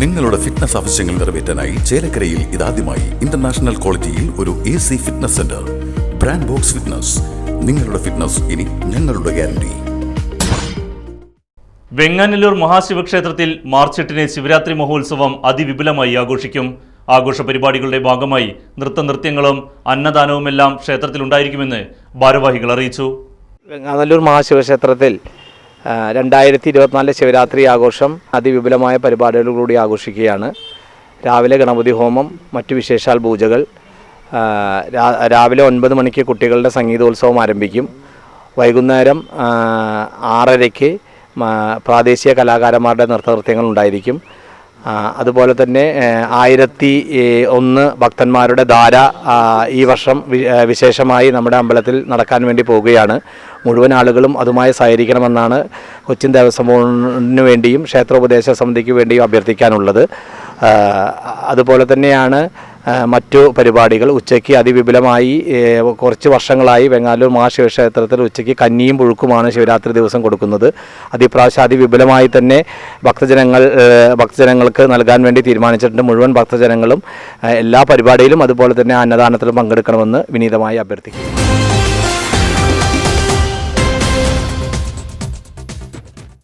നിങ്ങളുടെ ഫിറ്റ്നസ് ആവശ്യങ്ങൾ നിറവേറ്റാനായി ചേലക്കരയിൽ ഇതാദ്യമായി ഇന്റർനാഷണൽ ക്വാളിറ്റിയിൽ ഒരു A C fitness centre brand box fitness നിങ്ങളുടെ ഫിറ്റ്നസ് ഇനി ഞങ്ങളുടെ ഗ്യാരണ്ടി വെങ്ങാനല്ലൂർ മഹാശിവക്ഷേത്രത്തിൽ മാർച്ച് എട്ടിന് ശിവരാത്രി മഹോത്സവം അതിവിപുലമായി ആഘോഷിക്കും. ആഘോഷ പരിപാടികളുടെ ഭാഗമായി നൃത്തനൃത്യങ്ങളും അന്നദാനവുമെല്ലാം ക്ഷേത്രത്തിലുണ്ടായിരിക്കുമെന്ന് ഭാരവാഹികൾ അറിയിച്ചു. വെങ്ങാനല്ലൂർ മഹാശിവക്ഷേത്രത്തിൽ രണ്ടായിരത്തി ഇരുപത്തിനാല് ശിവരാത്രി ആഘോഷം അതിവിപുലമായ പരിപാടികളോടുകൂടി ആഘോഷിക്കുകയാണ്. രാവിലെ ഗണപതി ഹോമം മറ്റു വിശേഷാൽ പൂജകൾ രാവിലെ ഒൻപത് മണിക്ക് കുട്ടികളുടെ സംഗീതോത്സവം ആരംഭിക്കും. വൈകുന്നേരം ആറരയ്ക്ക് പ്രാദേശിക കലാകാരന്മാരുടെ നൃത്തനൃത്യങ്ങൾ ഉണ്ടായിരിക്കും. അതുപോലെ തന്നെ ആയിരത്തി ഒന്ന് ഭക്തന്മാരുടെ ധാര ഈ വർഷം വിശേഷമായി നമ്മുടെ അമ്പലത്തിൽ നടക്കാൻ വേണ്ടി പോവുകയാണ് മുഴുവൻ ആളുകളും അതുമായി സഹകരിക്കണമെന്നാണ് കൊച്ചിൻ ദേവസ്വം ബോർഡിന് വേണ്ടിയും ക്ഷേത്രോപദേശ സമിതിക്ക് വേണ്ടിയും അഭ്യർത്ഥിക്കാനുള്ളത്. അതുപോലെ തന്നെയാണ് മറ്റു പരിപാടികൾ. ഉച്ചയ്ക്ക് അതിവിപുലമായി കുറച്ച് വർഷങ്ങളായി വെങ്ങാലൂർ മഹാശിവക്ഷേത്രത്തിൽ ഉച്ചയ്ക്ക് കഞ്ഞിയും പുഴുക്കുമാണ് ശിവരാത്രി ദിവസം കൊടുക്കുന്നത്. അതിപ്രാവശ്യം അതിവിപുലമായി തന്നെ ഭക്തജനങ്ങൾ ഭക്തജനങ്ങൾക്ക് നൽകാൻ വേണ്ടി തീരുമാനിച്ചിട്ടുണ്ട്. മുഴുവൻ ഭക്തജനങ്ങളും എല്ലാ പരിപാടിയിലും അതുപോലെ തന്നെ അന്നദാനത്തിലും പങ്കെടുക്കണമെന്ന് വിനീതമായി അഭ്യർത്ഥിക്കുന്നു.